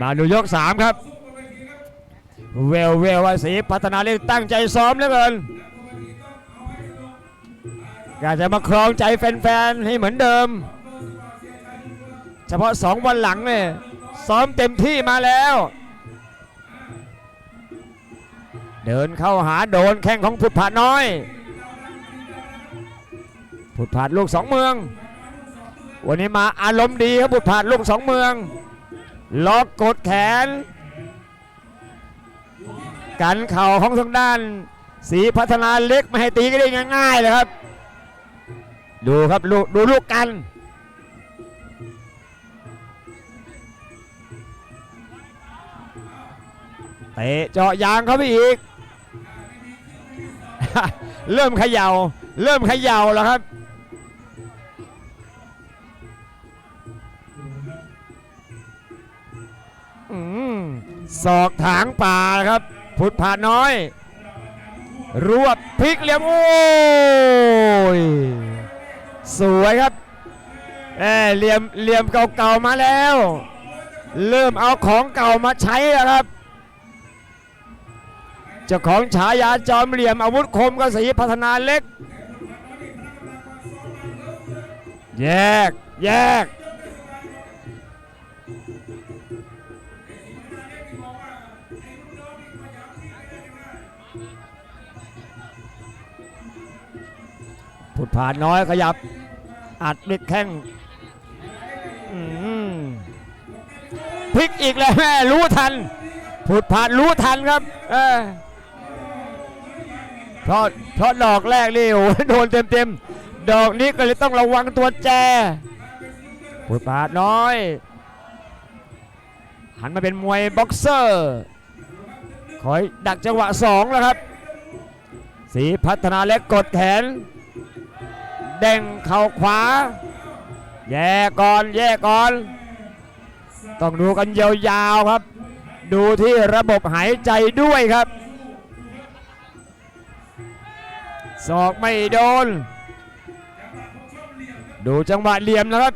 มาดูยกสามครับ เวลเวลวสีพัฒนาเล่นตั้งใจซ้อมเหลือเกินอยากจะมาครองใจแฟนๆให้เหมือนเดิม เฉพาะสองวันหลังเนี่ยซ้อมเต็มที่มาแล้ว เดินเข้าหาโดนแข้งของผุดผาน้อย ผุดผาลูกสองเมือง วันนี้มาอารมณ์ดีครับผุดผาลูกสองเมือง ล็อกกดแขน กันเข่าของทางด้าน สีพัฒนาเล็กไม่ให้ตีกันได้ง่ายๆเลยครับ ดูครับลูดูลูกกันเตะเจาะยางเข้าไปอีก เริ่มเขยา่า เริ่มเขย่าแล้วครับ ศอกถางป่าครับผุดผ่านน้อย รวบพลิกเหลี่ยมโอ้ยสวยครับเอ้เหลี่ยมเหลี่ยมเก่าๆมาแล้ว เริ่มเอาของเก่ามาใช้แล้วครับเจ้าของฉายาจอมเหลี่ยมอาวุธคมกสีพัฒนาเล็ก แยก แยก ผุดผ่านน้อยขยับ อัดบิดแข้งพลิกอีกแล้วแม่รู้ทัน ผุดผ่านรู้ทันครับเออเพราะเพราะดอกแรกนี่โอ้โดนเต็มเต็มๆดอกนี้ก็เลยต้องระวังตัวแจผุดผ่านน้อย หันมาเป็นมวยบ็อกเซอร์คอยดักจังหวะสองแล้วครับ สีพัฒนาเล็กกดแขน เด้งเข่าขวา แย่ก่อนแย่ก่อน ต้องดูกันยาวๆครับ ดูที่ระบบหายใจด้วยครับศอกไม่โดน ดูจังหวะเหลี่ยมนะครับ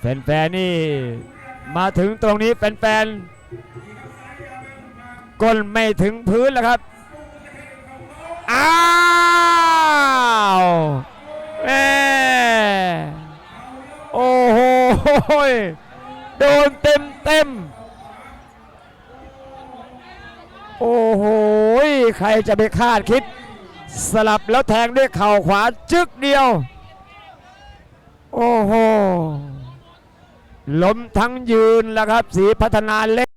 แฟนๆนี่มาถึงตรงนี้แฟนๆ ก้นไม่ถึงพื้นแล้วครับ อ้าวแม่โอ้โห โดนเต็มเต็มโอ้โห ใครจะไปคาดคิด สลับแล้วแทงด้วยเข่าขวาจึกเดียว โอ้โห ล้มทั้งยืนแล้วครับ สีพัฒนาเล็ก